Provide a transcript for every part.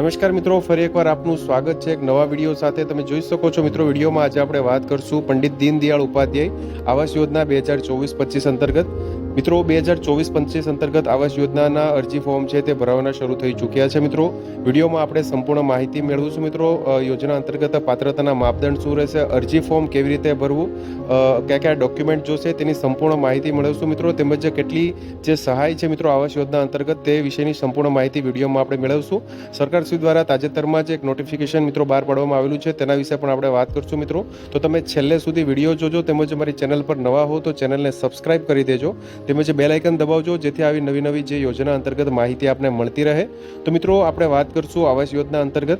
નમસ્કાર મિત્રો, ફરી એકવાર આપનું સ્વાગત છે એક નવા વીડિયો સાથે. તમે જોઈ શકો છો મિત્રો, વિડીયોમાં આજે આપણે વાત કરશું પંડિત દીનદયાળ ઉપાધ્યાય આવાસ યોજના બે હજાર ચોવીસ પચીસ અંતર્ગત. મિત્રો, બે હજાર ચોવીસ પંચવીસ અંતર્ગત આવાસ યોજનાના અરજી ફોર્મ છે તે ભરવાના શરૂ થઈ ચૂક્યા છે, મિત્રો. વિડીયોમાં આપણે સંપૂર્ણ માહિતી મેળવીશું, મિત્રો. યોજના અંતર્ગત પાત્રતાના માપદંડ શું રહેશે, અરજી ફોર્મ કેવી રીતે ભરવું કયા કયા ડોક્યુમેન્ટ જોશે તેની સંપૂર્ણ માહિતી મેળવશું, મિત્રો. તેમજ કેટલી જે સહાય છે, મિત્રો, આવાસ યોજના અંતર્ગત તે વિશેની સંપૂર્ણ માહિતી વિડીયોમાં આપણે મેળવશું. સરકારશ્રી દ્વારા તાજેતરમાં જ એક નોટિફિકેશન મિત્રો, બહાર પાડવામાં આવેલું છે, તેના વિશે પણ આપણે વાત કરશું, મિત્રો. તો તમે છેલ્લે સુધી વીડિયો જોજો, તેમજ અમારી ચેનલ પર નવા હો તો ચેનલને સબસ્ક્રાઇબ કરી દેજો. તેમજ બેલ આઇકન દબાવજો, જેથી આવી નવી નવી જે યોજના અંતર્ગત માહિતી આપને મળતી રહે. તો મિત્રો, આપણે વાત કરશું આવાસ યોજના અંતર્ગત.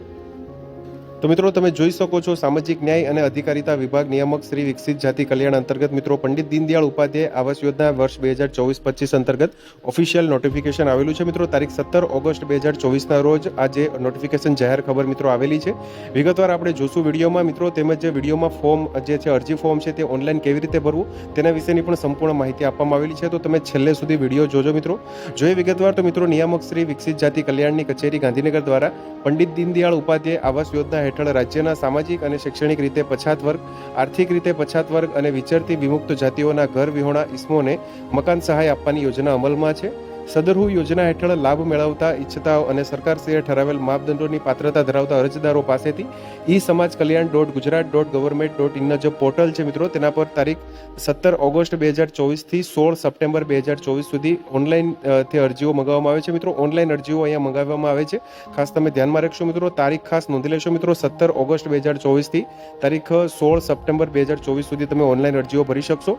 તો મિત્રો તમે જોઈ શકો છો સામાજિક ન્યાય અને અધિકારીતા વિભાગ નિયામક શ્રી વિકસિત જાતિ કલ્યાણ અંતર્ગત મિત્રો પંડિત દીનદયાળ ઉપાધ્યાય આવાસ યોજના વર્ષ બે હજાર ચોવીસ પચીસ અંતર્ગત ઓફિશિયલ નોટિફિકેશન આવેલું છે મિત્રો. તારીખ સત્તર ઓગસ્ટ બે હજાર ચોવીસના રોજ આ જે નોટિફિકેશન જાહેર ખબર મિત્રો આવેલી છે. વિગતવાર આપણે જોશું વિડીયોમાં મિત્રો તેમજ વિડીયોમાં ફોર્મ જે છે, અરજી ફોર્મ છે તે ઓનલાઈન કેવી રીતે ભરવું તેના વિશેની પણ સંપૂર્ણ માહિતી આપવામાં આવેલી છે. તો તમે છેલ્લે સુધી વીડિયો જોજો મિત્રો. જોઈએ વિગતવાર તો મિત્રો નિયામક શ્રી વિકસિત જાતિ કલ્યાણની કચેરી ગાંધીનગર દ્વારા પંડિત દીનદયાળ ઉપાધ્યાય આવાસ યોજના હેઠળ રાજ્યના સામાજિક અને શૈક્ષણિક રીતે પછાત વર્ગ, આર્થિક રીતે પછાત વર્ગ અને વિચરતી વિમુક્ત જાતિઓના ઘર વિહોણા ઇસમોને મકાન સહાય આપવાની યોજના અમલમાં છે. સદરહુ યોજના હેઠળ લાભ મેળવતા ઇચ્છતાઓ અને સરકારશ્રીએ ઠરાવેલ માપદંડોની પાત્રતા ધરાવતા અરજદારો પાસેથી e Samaj Kalyan dot Gujarat dot government dot ઇનનો જે પોર્ટલ છે મિત્રો, તેના પર તારીખ સત્તર ઓગસ્ટ બે હજાર ચોવીસથી સોળ સપ્ટેમ્બર બે હજાર ચોવીસ સુધી ઓનલાઈનથી અરજીઓ મંગાવવામાં આવે છે મિત્રો. ઓનલાઈન અરજીઓ અહીંયા મંગાવવામાં આવે છે. ખાસ તમે ધ્યાનમાં રાખશો મિત્રો, તારીખ ખાસ નોંધી લેશો મિત્રો, સત્તર ઓગસ્ટ બે હજાર ચોવીસથી તારીખ સોળ સપ્ટેમ્બર બે હજાર ચોવીસ સુધી તમે ઓનલાઈન અરજીઓ ભરી શકશો.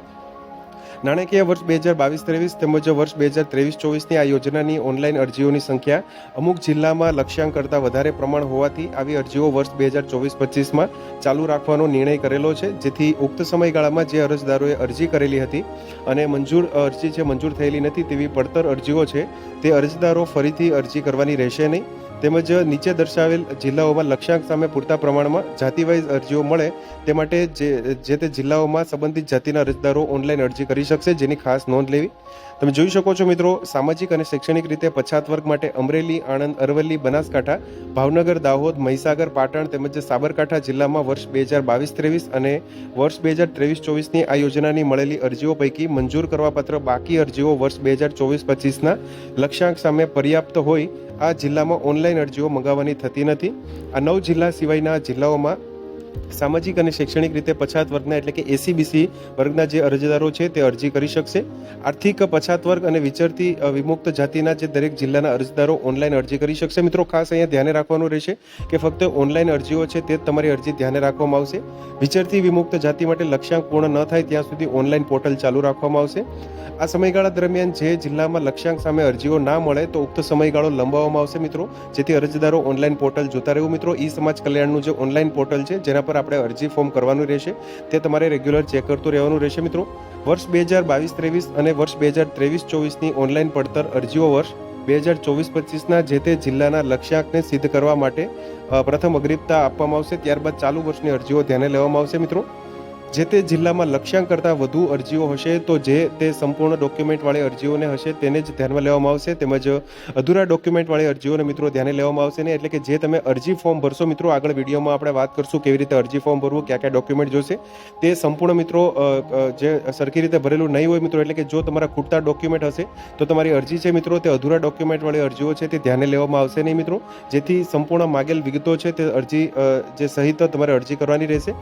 નાણાકીય વર્ષ બે હજાર બાવીસ ત્રેવીસ તેમજ વર્ષ બે હજાર ત્રેવીસ ચોવીસની આ યોજનાની ઓનલાઈન અરજીઓની સંખ્યા અમુક જિલ્લામાં લક્ષ્યાંક કરતાં વધારે પ્રમાણ હોવાથી આવી અરજીઓ વર્ષ બે હજાર ચોવીસ પચીસમાં ચાલુ રાખવાનો નિર્ણય કરેલો છે. જેથી ઉક્ત સમયગાળામાં જે અરજદારોએ અરજી કરેલી હતી અને મંજૂર અરજી છે મંજૂર થયેલી નથી તેવી પડતર અરજીઓ છે તે અરજદારો ફરીથી અરજી કરવાની રહેશે નહીં. તેમજ નીચે દર્શાવેલ જિલ્લાઓમાં લક્ષ્યાંક સામે પૂરતા પ્રમાણમાં જાતિવાઇઝ અરજીઓ મળે તે માટે જે જે તે જિલ્લાઓમાં સંબંધિત જાતિના અરજદારો ઓનલાઈન અરજી કરી શકશે જેની ખાસ નોંધ લેવી. તમે જોઈ શકો છો મિત્રો, સામાજિક અને શૈક્ષણિક રીતે પછાત વર્ગ માટે અમરેલી, આણંદ, અરવલ્લી, બનાસકાંઠા, ભાવનગર, દાહોદ, મહીસાગર, પાટણ તેમજ સાબરકાંઠા જિલ્લામાં વર્ષ બે હજાર બાવીસ ત્રેવીસ અને વર્ષ બે હજાર ત્રેવીસ ચોવીસની આ યોજનાની મળેલી અરજીઓ પૈકી મંજૂર કરવાપાત્ર બાકી અરજીઓ વર્ષ બે હજાર ચોવીસ પચીસના લક્ષ્યાંક સામે પર્યાપ્ત હોય આ જિલ્લામાં ઓનલાઈન અરજીઓ મંગાવવાની થતી નથી. આ નવ જિલ્લા સિવાયના જિલ્લાઓમાં સામાજિક અને શૈક્ષણિક રીતે પછાત વર્ગના એટલે કે એસીબીસી વર્ગના જે અરજદારો છે તે અરજી કરી શકશે. આર્થિક પછાત વર્ગ અને વિચરતી વિમુક્ત જાતિના જે દરેક જિલ્લાના અરજદારો ઓનલાઈન અરજી કરી શકશે. મિત્રો, ખાસ અહીંયા ધ્યાને રાખવાનું રહેશે કે ફક્ત ઓનલાઈન અરજીઓ છે તે જ તમારી અરજી ધ્યાને રાખવામાં આવશે. વિચરતી, વિમુક્ત જાતિ માટે લક્ષ્યાંક પૂર્ણ ન થાય ત્યાં સુધી ઓનલાઈન પોર્ટલ ચાલુ રાખવામાં આવશે. આ સમયગાળા દરમિયાન જે જિલ્લામાં લક્ષ્યાંક સામે અરજીઓ ના મળે તો ઉક્ત સમયગાળો લંબાવવામાં આવશે મિત્રો. જેથી અરજદારો ઓનલાઈન પોર્ટલ જોતા રહેવું. મિત્રો, ઈ સમાજ કલ્યાણનું જે ઓનલાઈન પોર્ટલ છે, જેના પર આપણે અરજી ફોર્મ કરવાનું રહેશે. તે તમારે રેગ્યુલર ચેક કરતું રહેવાનું રહેશે મિત્રો. વર્ષ બે હજાર બાવીસ ત્રેવીસ અને વર્ષ બે હજાર ત્રેવીસ ચોવીસની ઓનલાઈન પડતર અરજીઓ વર્ષ બે હજાર ચોવીસ પચીસના જે તે જિલ્લાના લક્ષ્યાંકને સિદ્ધ કરવા માટે પ્રથમ અગ્રિમતા આપવામાં આવશે. ત્યારબાદ ચાલુ વર્ષની અરજીઓ ધ્યાને લેવામાં આવશે મિત્રો. જે તે જિલ્લામાં લક્ષ્યાંક કરતાં વધુ અરજીઓ હશે, તો જે તે સંપૂર્ણ ડોક્યુમેન્ટવાળી અરજીઓને હશે તેને જ ધ્યાનમાં લેવામાં આવશે. તેમજ અધૂરા ડોક્યુમેન્ટવાળી અરજીઓને મિત્રો ધ્યાને લેવામાં આવશે નહીં. એટલે કે જે તમે અરજી ફોર્મ ભરશો મિત્રો, આગળ વિડીયોમાં આપણે વાત કરશું કેવી રીતે અરજી ફોર્મ ભરવું, કયા કયા ડોક્યુમેન્ટ જોશે. તે સંપૂર્ણ મિત્રો જે સરખી રીતે ભરેલું નહીં હોય મિત્રો, એટલે કે જો તમારા ખૂટતા ડોક્યુમેન્ટ હશે, તો તમારી અરજી છે મિત્રો, તે અધૂરા ડોક્યુમેન્ટવાળી અરજીઓ છે તે ધ્યાને લેવામાં આવશે નહીં મિત્રો. જેથી સંપૂર્ણ માગેલ વિગતો છે તે અરજી જે સહિત તમારે અરજી કરવાની રહેશે.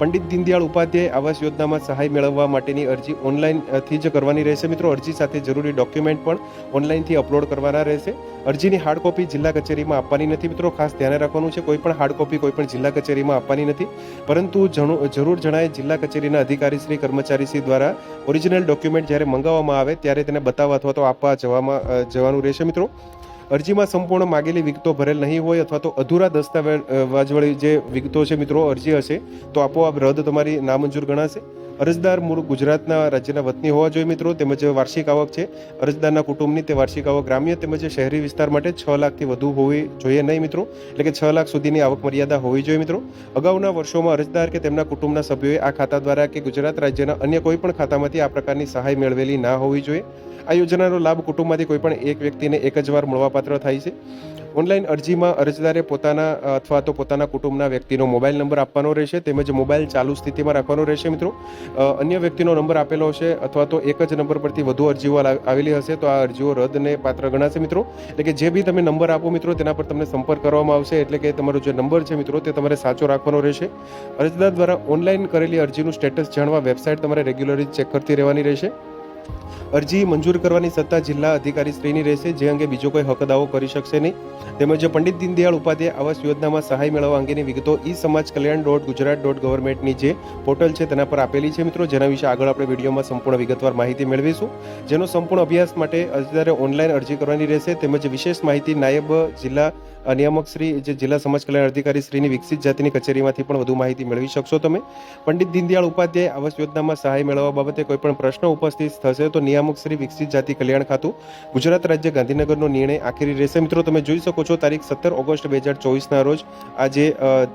પંડિત દીનદયાળ ઉપાધ્યાય આવાસ યોજનામાં સહાય મેળવવા માટેની અરજી ઓનલાઈનથી જ કરવાની રહેશે. મિત્રો, અરજી સાથે જરૂરી ડોક્યુમેન્ટ પણ ઓનલાઈનથી અપલોડ કરવાના રહેશે. અરજીની હાર્ડ કોપી જિલ્લા કચેરીમાં આપવાની નથી. મિત્રો, ખાસ ધ્યાન રાખવાનું છે કોઈ પણ હાર્ડ કોપી કોઈ પણ જિલ્લા કચેરીમાં આપવાની નથી. પરંતુ જરૂર જણાય જિલ્લા કચેરીના અધિકારી શ્રી કર્મચારી શ્રી દ્વારા ઓરિજિનલ ડોક્યુમેન્ટ જ્યારે મંગાવવામાં આવે ત્યારે તેને બતાવવા અથવા તો આપવા જવામાં જવાનું રહેશે. મિત્રો અરજીમાં સંપૂર્ણ માગેલી વિગતો ભરેલ નહીં હોય અથવા તો અધૂરા દસ્તાવેજવાળી જે વિગતો છે, મિત્રો, અરજી હશે, તો આપોઆપ રદ તમારી નામંજૂર ગણાશે. અરજદાર મૂળ ગુજરાતના રાજ્યના વતની હોવા જોઈએ, મિત્રો. તેમજ વાર્ષિક આવક છે. અરજદારના કુટુંબની તે વાર્ષિક આવક ગ્રામ્ય તેમજ શહેરી વિસ્તાર માટે છ લાખથી વધુ હોવી જોઈએ નહીં, મિત્રો. એટલે કે છ લાખ સુધીની આવક મર્યાદા હોવી જોઈએ, મિત્રો. અગાઉના વર્ષોમાં અરજદાર કે તેમના કુટુંબના સભ્યોએ આ ખાતા દ્વારા કે ગુજરાત રાજ્યના અન્ય કોઈ પણ ખાતામાંથી આ પ્રકારની સહાય મેળવેલી ના હોવી જોઈએ. આ યોજનાનો લાભ કુટુંબમાંથી કોઈ પણ એક વ્યક્તિને એક જ વાર મળવાપાત્ર થાય છે. ઓનલાઈન અરજીમાં અરજદારે પોતાના, અથવા તો પોતાના કુટુંબના વ્યક્તિનો મોબાઈલ નંબર આપવાનો રહેશે, તેમજ મોબાઈલ ચાલુ સ્થિતિમાં રાખવાનો રહેશે મિત્રો. અન્ય વ્યક્તિનો નંબર આપેલો હશે, અથવા તો એક જ નંબર પરથી વધુ અરજીઓ આવેલી હશે, તો આ અરજીઓ રદને પાત્ર ગણાશે મિત્રો. એટલે કે જે બી તમે નંબર આપો મિત્રો, તેના પર તમને સંપર્ક કરવામાં આવશે, એટલે કે તમારો જે નંબર છે મિત્રો, તે તમારે સાચો રાખવાનો રહેશે. અરજદાર દ્વારા ઓનલાઈન કરેલી અરજીનું સ્ટેટસ જાણવા વેબસાઇટ તમારે રેગ્યુલરલી ચેક કરતી રહેવાની રહેશે. અરજી મંજૂર કરવાની સત્તા જિલ્લા અધિકારી શ્રીની રહેશે. જે અંગે બીજો કોઈ હક દાવો કરી શકશે નહીં. તેમજ પંડિત દીનદયાળ ઉપાધ્યાય આવાસ યોજનામાં સહાય મેળવવા અંગેની વિગતો ઈ સમાજ કલ્યાણ ડોટ ગુજરાત ડોટ ગવર્મેન્ટની જે પોર્ટલ છે તેના પર આપેલી છે મિત્રો. જેના વિશે આગળ આપણે વિડીયોમાં સંપૂર્ણ વિગતવાર માહિતી મેળવીશું. જેનો સંપૂર્ણ અભ્યાસ માટે અરજદારે ઓનલાઈન અરજી કરવાની રહેશે. તેમજ વિશેષ માહિતી નાયબ જિલ્લા નિયામક શ્રી જે જિલ્લા સમાજ કલ્યાણ અધિકારી શ્રીની વિકસિત જાતિની કચેરીમાંથી પણ વધુ માહિતી મેળવી શકશો તમે. પંડિત દીનદયાળ ઉપાધ્યાય આવાસ યોજનામાં સહાય મેળવવા બાબતે કોઈ પણ પ્રશ્ન ઉપસ્થિત થશે તો નિયામક શ્રી વિકસિત જાતિ કલ્યાણ ખાતું. ગુજરાત રાજ્ય ગાંધીનગરનો નિર્ણય આખરી રહેશે. મિત્રો, તમે જોઈ શકો છો, તારીખ સત્તર ઓગસ્ટ બે હજાર ચોવીસના રોજ આજે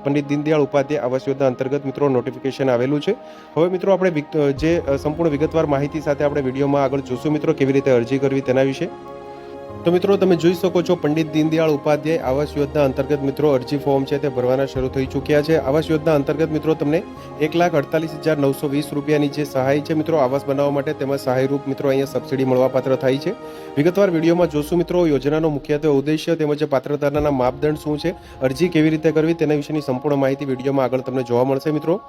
પંડિત દીનદયાળ ઉપાધ્યાય આવાસ યોજના અંતર્ગત મિત્રો નોટિફિકેશન આવેલું છે. હવે મિત્રો, આપણે જે સંપૂર્ણ વિગતવાર માહિતી સાથે આપણે વિડીયોમાં આગળ જોશું. મિત્રો, કેવી રીતે અરજી કરવી તેના વિશે. તો મિત્રો તમે જોઈ શકો છો પંડિત દીનદયાળ ઉપાધ્યાય આવાસ યોજના અંતર્ગત મિત્રો અરજી ફોર્મ છે તે ભરવાના શરૂ થઈ ચૂક્યા છે. આવાસ યોજના અંતર્ગત મિત્રો તમને એક લાખ અડતાલીસ હજાર નવસો વીસ રૂપિયાની જે સહાય છે મિત્રો આવાસ બનાવવા માટે તેમાં સહાયરૂપ મિત્રો અહીંયા સબસિડી મળવાપાત્ર થાય છે. વિગતવાર વિડીયોમાં જોશું મિત્રો યોજનાનો મુખ્યત્વે ઉદ્દેશ્ય તેમજ પાત્રતાના માપદંડ શું છે, અરજી કેવી રીતે કરવી તેના વિશેની સંપૂર્ણ માહિતી વિડીયોમાં આગળ તમને જોવા મળશે મિત્રો.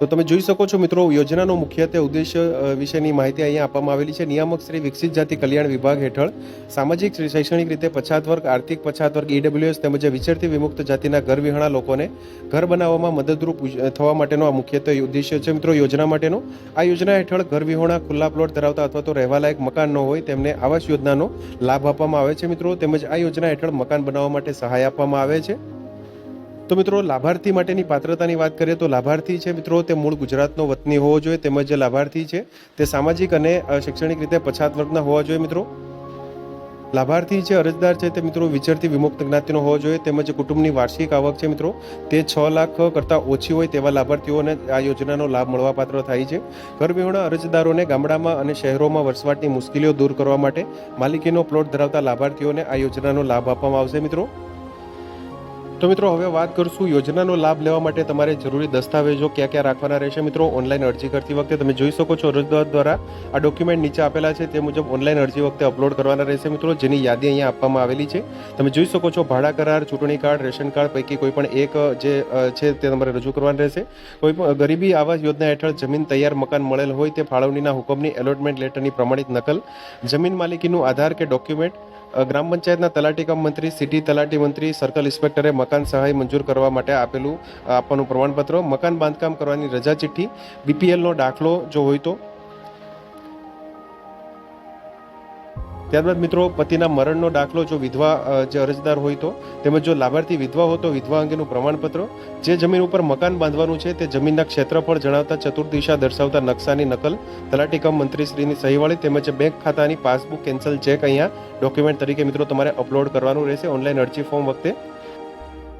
તો તમે જોઈ શકો છો મિત્રો, યોજનાનો મુખ્યત્વે ઉદ્દેશ્ય વિશેની માહિતી અહીંયા આપવામાં આવેલી છે. નિયામક શ્રી વિકસિત જાતિ કલ્યાણ વિભાગ હેઠળ સામાજિક શૈક્ષણિક રીતે પછાત વર્ગ, આર્થિક પછાત વર્ગ ઈડબ્લ્યુએસ તેમજ વિચરતી વિમુક્ત જાતિના ઘર વિહોણા લોકોને ઘર બનાવવામાં મદદરૂપ થવા માટેનો આ મુખ્યત્વે ઉદ્દેશ્ય છે. મિત્રો, યોજના માટેનો આ યોજના હેઠળ ઘર વિહોણા ખુલ્લા પ્લોટ ધરાવતા અથવા તો રહેવાલાયક મકાન ન હોય તેમને આવાસ યોજનાનો લાભ આપવામાં આવે છે. મિત્રો, તેમજ આ યોજના હેઠળ મકાન બનાવવા માટે સહાય આપવામાં આવે છે. તો મિત્રો, લાભાર્થી માટેની પાત્રતાની વાત કરીએ તો લાભાર્થી છે મિત્રો, તે મૂળ ગુજરાતનો વતની હોવો જોઈએ, તેમજ જે લાભાર્થી છે, તે સામાજિક અને શૈક્ષણિક રીતે પછાત વર્ગના હોવા જોઈએ મિત્રો. લાભાર્થી છે અરજદાર છે, તે મિત્રો વિચરતી વિમુક્ત જ્ઞાતિનો હોવો જોઈએ, તેમજ કુટુંબની વાર્ષિક આવક છે મિત્રો, તે છ લાખ કરતાં ઓછી હોય તેવા લાભાર્થીઓને આ યોજનાનો લાભ મળવાપાત્ર થાય છે. ઘર વિહોણા અરજદારોને ગામડામાં અને શહેરોમાં વસવાટની મુશ્કેલીઓ દૂર કરવા માટે માલિકીનો પ્લોટ ધરાવતા લાભાર્થીઓને આ યોજનાનો લાભ આપવામાં આવશે મિત્રો. તો મિત્રો, હવે વાત કરશું યોજનાનો લાભ લેવા માટે તમારે જરૂરી દસ્તાવેજો ક્યાં ક્યાં રાખવાના રહેશે? મિત્રો ઓનલાઈન અરજી કરતી વખતે તમે જોઈ શકો છો અરજદાર દ્વારા આ ડોક્યુમેન્ટ નીચે આપેલા છે, તે મુજબ ઓનલાઈન અરજી વખતે અપલોડ કરવાના રહેશે મિત્રો, જેની યાદી અહીંયા આપવામાં આવેલી છે. તમે જોઈ શકો છો ભાડા કરાર, ચૂંટણી કાર્ડ, રેશન કાર્ડ પૈકી કોઈ પણ એક જે છે તે તમારે રજૂ કરવાનું રહેશે. કોઈ પણ ગરીબી આવાસ યોજના હેઠળ જમીન તૈયાર મકાન મળેલ હોય તે ફાળવણીના હુકમની એલોટમેન્ટ લેટરની પ્રમાણિત નકલ, જમીન માલિકીનું આધાર કે ડોક્યુમેન્ટ ગ્રામ પંચાયતના તલાટી કામ મંત્રી, સિટી તલાટી મંત્રી, સર્કલ ઇન્સ્પેક્ટરે મકાન સહાય મંજૂર કરવા માટે આપેલું આપવાનું પ્રમાણપત્ર, મકાન બાંધકામ કરવાની રજા ચિઠ્ઠી, બીપીએલનો દાખલો જો હોય તો. ત્યારબાદ મિત્રો પતિના મરણનો દાખલો જો વિધવા જે અરજદાર હોય તો, તેમજ જો લાભાર્થી વિધવા હોય તો વિધવા અંગેનું પ્રમાણપત્ર, જે જમીન ઉપર મકાન બાંધવાનું છે તે જમીનના ક્ષેત્રફળ જણાવતા ચતુર્દિશા દર્શાવતા નકશાની નકલ, તલાટી કમ મંત્રીશ્રીની સહીવાળી તેમજ બેંક ખાતાની પાસબુક કેન્સલ ચેક અહીંયા ડોક્યુમેન્ટ તરીકે મિત્રો તમારે અપલોડ કરવાનું રહેશે. ઓનલાઈન અરજી ફોર્મ વખતે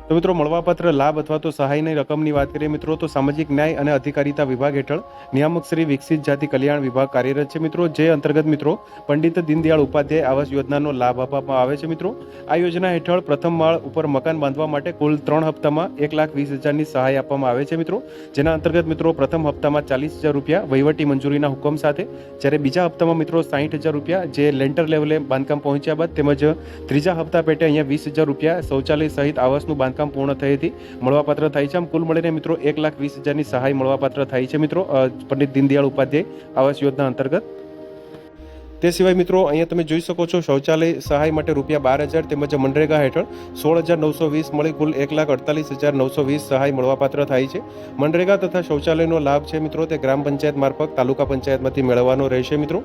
તો મિત્રો, મળવાપાત્ર, લાભ અથવા તો સહાયની રકમની વાત કરીએ, મિત્રો, તો સામાજિક ન્યાય અને અધિકારીતા વિભાગ હેઠળ નિયામક શ્રી વિકસિત જાતિ કલ્યાણ વિભાગ કાર્યરત છે, મિત્રો. જે અંતર્ગત, મિત્રો, પંડિત દીનદયાળ ઉપાધ્યાય આવાસ યોજનાનો લાભ આપવામાં આવે છે, મિત્રો. આ યોજના હેઠળ પ્રથમ માળ ઉપર મકાન બાંધવા માટે કુલ ત્રણ હપ્તામાં એક લાખ વીસ હજારની સહાય આપવામાં આવે છે, મિત્રો. જેના અંતર્ગત, મિત્રો, પ્રથમ હપ્તામાં ચાલીસ હજાર રૂપિયા વહીવટી મંજૂરીના હુકમ સાથે, જ્યારે બીજા હપ્તામાં, મિત્રો સાહીઠ હજાર રૂપિયા જે લેન્ટર લેવલે બાંધકામ પહોંચ્યા બાદ તેમજ ત્રીજા હપ્તા પેટે અહીંયા વીસ હજાર રૂપિયા શૌચાલય સહિત આવાસનું બાંધકામ પૂર્ણ થયેથી મળવાપાત્ર થાય છે આમ કુલ મળીને મિત્રો એક લાખ વીસ હજારની સહાય મળવાપાત્ર થાય છે મિત્રો. પંડિત દીનદયાળ ઉપાધ્યાય આવાસ યોજના અંતર્ગત. તે સિવાય મિત્રો અહીંયા તમે જોઈ શકો છો શૌચાલય સહાય માટે રૂપિયા બાર હજાર તેમજ મનરેગા હેઠળ સોળ હજાર નવસો વીસ મળી કુલ એક લાખ અડતાલીસ હજાર નવસો વીસ સહાય મળવાપાત્ર થાય છે. મનરેગા તથા શૌચાલયનો લાભ છે મિત્રો તે ગ્રામ પંચાયત મારફત તાલુકા પંચાયતમાંથી મેળવવાનો રહેશે મિત્રો.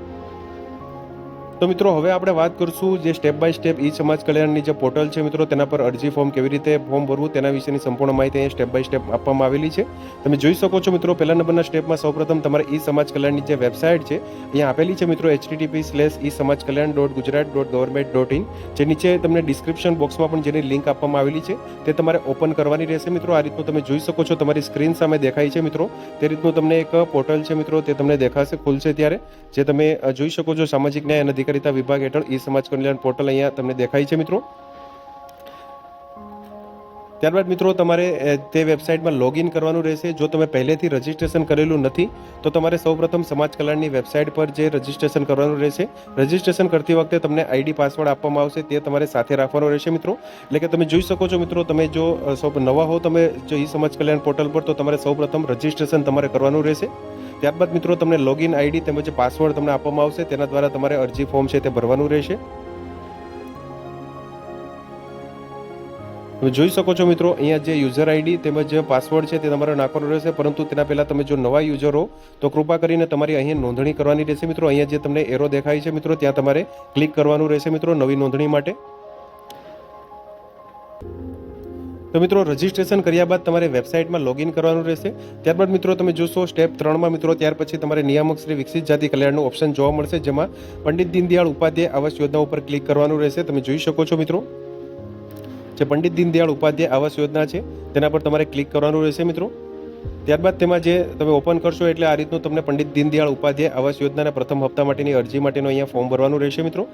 તો મિત્રો, હવે આપણે વાત કરશું જે સ્ટેપ બાય સ્ટેપ ઈ સમાજ કલ્યાણની જે પોર્ટલ છે મિત્રો, તેના પર અરજી ફોર્મ કેવી રીતે ફોર્મ ભરવું, તેના વિશેની સંપૂર્ણ માહિતી અહીંયા સ્ટેપ બાય સ્ટેપ આપવામાં આવેલી છે. તમે જોઈ શકો છો મિત્રો, પહેલા નંબરના સ્ટેપમાં સૌપ્રથમ તમારે ઈ સમાજ કલ્યાણની જે વેબસાઇટ છે, અહીંયા આપેલી છે મિત્રો HTTP slash e Samaj Kalyan dot Gujarat dot government dot in જે નીચે તમને ડિસ્ક્રિપ્શન બોક્સમાં પણ જેની લિંક આપવામાં આવેલી છે, તે તમારે ઓપન કરવાની રહેશે મિત્રો. આ રીતનું તમે જોઈ શકો છો, તમારી સ્ક્રીન સામે દેખાય છે મિત્રો. તે રીતનું તમને એક પોર્ટલ છે મિત્રો, તે તમને દેખાશે, ખુલશે ત્યારે. જે તમે જોઈ શકો છો સામાજિક ન્યાય અને અધિકારીતા વિભાગ હેઠળ ઈ સમાજ કલ્યાણ પોર્ટલ અહીંયા તમને દેખાય છે મિત્રો. ત્યારબાદ મિત્રો તમારે તે વેબસાઇટમાં લોગિન કરવાનું રહેશે. જો તમે પહેલેથી રજિસ્ટ્રેશન કરેલું નથી, તો તમારે સૌપ્રથમ સમાજ કલ્યાણની વેબસાઇટ પર જે રજિસ્ટ્રેશન કરવાનું રહેશે, રજિસ્ટ્રેશન કરતી વખતે તમને આઈડી પાસવર્ડ આપવામાં આવશે, તે તમારે સાથે રાખવાનો રહેશે મિત્રો. એટલે કે તમે જોઈ શકો છો મિત્રો, તમે જો સૌ નવા હો, તમે જો ઈ સમાજ કલ્યાણ પોર્ટલ પર, તો તમારે સૌપ્રથમ રજિસ્ટ્રેશન તમારે કરવાનું રહેશે. ત્યારબાદ મિત્રો તમને લોગિન આઈડી તેમજ પાસવર્ડ તમને આપવામાં આવશે. તેના દ્વારા તમારે અરજી ફોર્મ છે તે ભરવાનું રહેશે. તમે જોઈ શકો છો મિત્રો, અહીંયા જે યુઝર આઈડી તેમજ જે પાસવર્ડ છે તે તમારે નાખવાનો રહેશે. પરંતુ તેના પહેલાં તમે જો નવા યુઝર હો, તો કૃપા કરીને તમારી અહીંયા નોંધણી કરવાની રહેશે. મિત્રો, અહીંયા જે તમને એરો દેખાય છે મિત્રો, ત્યાં તમારે ક્લિક કરવાનું રહેશે મિત્રો, નવી નોંધણી માટે. તો મિત્રો રજિસ્ટ્રેશન કર્યા બાદ તમારે વેબસાઇટમાં લોગિન કરવાનું રહેશે. ત્યારબાદ મિત્રો, તમે જોશો સ્ટેપ ત્રણમાં મિત્રો, ત્યાર પછી તમારે નિયામક શ્રી વિકસિત જાતિ કલ્યાણનું ઓપ્શન જોવા મળશે, જેમાં પંડિત દીનદયાળ ઉપાધ્યાય આવાસ યોજના ઉપર ક્લિક કરવાનું રહેશે. તમે જોઈ શકો છો મિત્રો, જે પંડિત દીનદયાળ ઉપાધ્યાય આવાસ યોજના છે, તેના પર તમારે ક્લિક કરવાનું રહેશે મિત્રો. ત્યારબાદ તેમાં જે તમે ઓપન કરશો એટલે આ રીતનું તમને પંડિત દીનદયાળ ઉપાધ્યાય આવાસ યોજનાના પ્રથમ હપ્તા માટેની અરજી માટેનું અહીંયા ફોર્મ ભરવાનું રહેશે મિત્રો.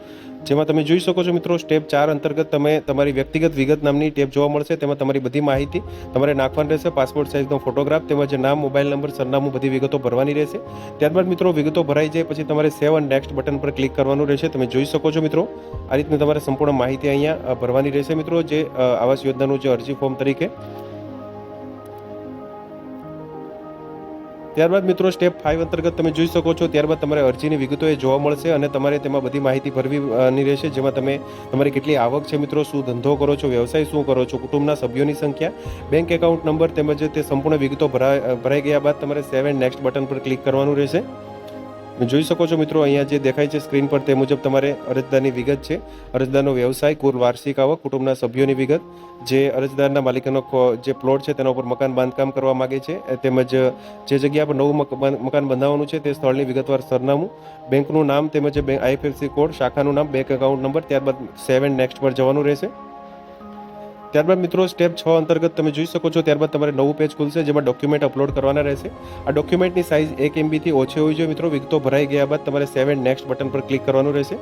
જેમાં તમે જોઈ શકો છો મિત્રો સ્ટેપ ચાર અંતર્ગત તમે તમારી વ્યક્તિગત વિગત નામની ટેપ જોવા મળશે, તેમાં તમારી બધી માહિતી તમારે નાખવાની રહેશે પાસપોર્ટ સાઇઝનો ફોટોગ્રાફ તેમજ નામ મોબાઈલ નંબર સરનામું બધી વિગતો ભરવાની રહેશે. ત્યારબાદ મિત્રો, વિગતો ભરાઈ જાય પછી તમારે સેવ અને નેક્સ્ટ બટન પર ક્લિક કરવાનું રહેશે. તમે જોઈ શકો છો મિત્રો, આ રીતની તમારે સંપૂર્ણ માહિતી અહીંયા ભરવાની રહેશે મિત્રો, જે આવાસ યોજનાનું જે અરજી ફોર્મ તરીકે. ત્યારબાદ મિત્રો સ્ટેપ ફાઇવ અંતર્ગત તમે જોઈ શકો છો, ત્યારબાદ તમારે અરજીની વિગતો એ જોવા મળશે અને તમારે તેમાં બધી માહિતી ભરવીની રહેશે, જેમાં તમે, તમારી કેટલી આવક છે મિત્રો, શું ધંધો કરો છો, વ્યવસાય શું કરો છો, કુટુંબના સભ્યોની સંખ્યા બેંક એકાઉન્ટ નંબર તેમજ તે સંપૂર્ણ વિગતો ભરાઈ ગયા બાદ તમારે સેવન નેક્સ્ટ બટન પર ક્લિક કરવાનું રહેશે. જોઈ શકો છો મિત્રો, અહીંયા જે દેખાય છે સ્ક્રીન પર તે મુજબ તમારે અરજદારની વિગત છે. અરજદારનો વ્યવસાય, કુલ વાર્ષિક આવક, કુટુંબના સભ્યોની વિગત. જે અરજદારના માલિકનો જે પ્લોટ છે તેના ઉપર મકાન બાંધકામ કરવા માગે છે. તેમજ જે જગ્યા પર નવું મક- મકાન બંધાવવાનું છે તે સ્થળની વિગતવાર સરનામું, બેંકનું નામ તેમજ આઈએફએસસી કોડ, શાખાનું નામ, બેંક એકાઉન્ટ નંબર, ત્યારબાદ સેવન નેક્સ્ટ પર જવાનું રહેશે. ત્યારબાદ મિત્રો સ્ટેપ છ અંતર્ગત તમે જોઈ શકો છો, ત્યારબાદ તમારે નવું પેજ ખુલશે જેમાં ડોક્યુમેન્ટ અપલોડ કરવાના રહેશે. આ ડોક્યુમેન્ટની સાઇઝ એક એમબીથી ઓછી હોવી જોઈએ મિત્રો, વિગતો ભરાઈ ગયા બાદ તમારે સેવન નેક્સ્ટ બટન પર ક્લિક કરવાનું રહેશે.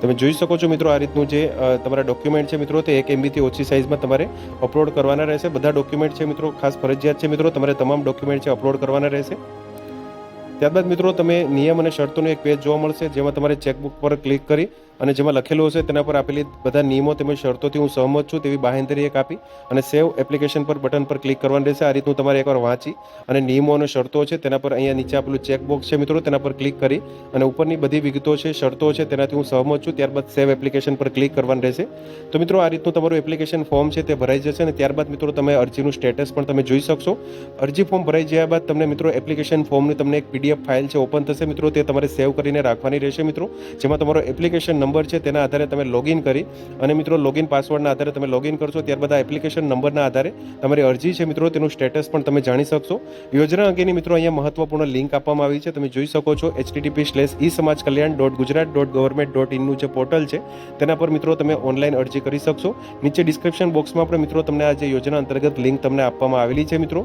તમે જોઈ શકો છો મિત્રો, આ રીતનું જે તમારા ડોક્યુમેન્ટ છે મિત્રો, તે એક એમબીથી ઓછી સાઇઝમાં તમારે અપલોડ કરવાના રહેશે. બધા ડોક્યુમેન્ટ છે મિત્રો, ખાસ ફરજિયાત છે મિત્રો, તમારે તમામ ડોક્યુમેન્ટ છે અપલોડ કરવાના રહેશે. ત્યારબાદ મિત્રો, તમે નિયમ અને શરતોનું એક પેજ જોવા મળશે, જેમાં તમારે ચેકબુક પર ક્લિક કરી અને જેમાં લખેલું હશે, તેના પર આપેલી બધા નિયમો તેમજ શરતોથી હું સહમત છું તેવી બાહેંધરી એક આપી અને સેવ એપ્લિકેશન પર બટન પર ક્લિક કરવાનું રહેશે. આ રીતનું તમારે એકવાર વાંચી અને નિયમો અને શરતો છે તેના પર અહીંયા નીચે આપેલું ચેકબોક્સ છે મિત્રો, તેના પર ક્લિક કરી અને ઉપરની બધી વિગતો છે, શરતો છે તેનાથી હું સહમત છું. ત્યારબાદ સેવ એપ્લિકેશન પર ક્લિક કરવાનું રહેશે. તો મિત્રો, આ રીતનું તમારું એપ્લિકેશન ફોર્મ છે તે ભરાઈ જશે અને ત્યારબાદ મિત્રો, તમે અરજીનું સ્ટેટસ પણ તમે જોઈ શકશો. અરજી ફોર્મ ભરાઈ ગયા બાદ તમને મિત્રો, એપ્લિકેશન ફોર્મની તમને એક પીડીએફ ફાઇલ છે, ઓપન થશે મિત્રો, તે તમારે સેવ કરીને રાખવાની રહેશે મિત્રો. જેમાં તમારો એપ્લિકેશન નંબર છે, તેના આધારે તમે લોગિન કરી અને મિત્રો લોગિન પાસવર્ડના આધારે તમે લોગિન કરશો, ત્યારબાદ આ એપ્લિકેશન નંબરના આધારે તમારી અરજી છે મિત્રો, તેનું સ્ટેટસ પણ તમે જાણી શકશો. યોજના અંગેની મિત્રો અહીંયા મહત્વપૂર્ણ લિંક આપવામાં આવી છે, તમે જોઈ શકો છો HTTP slash e Samaj Kalyan dot Gujarat dot government dot ઇનનું જે પોર્ટલ છે, તેના પર મિત્રો તમે ઓનલાઈન અરજી કરી શકશો. નીચે ડિસ્ક્રિપ્શન બોક્સમાં પણ મિત્રો તમને આ જે યોજના અંતર્ગત લિંક તમને આપવામાં આવેલી છે મિત્રો.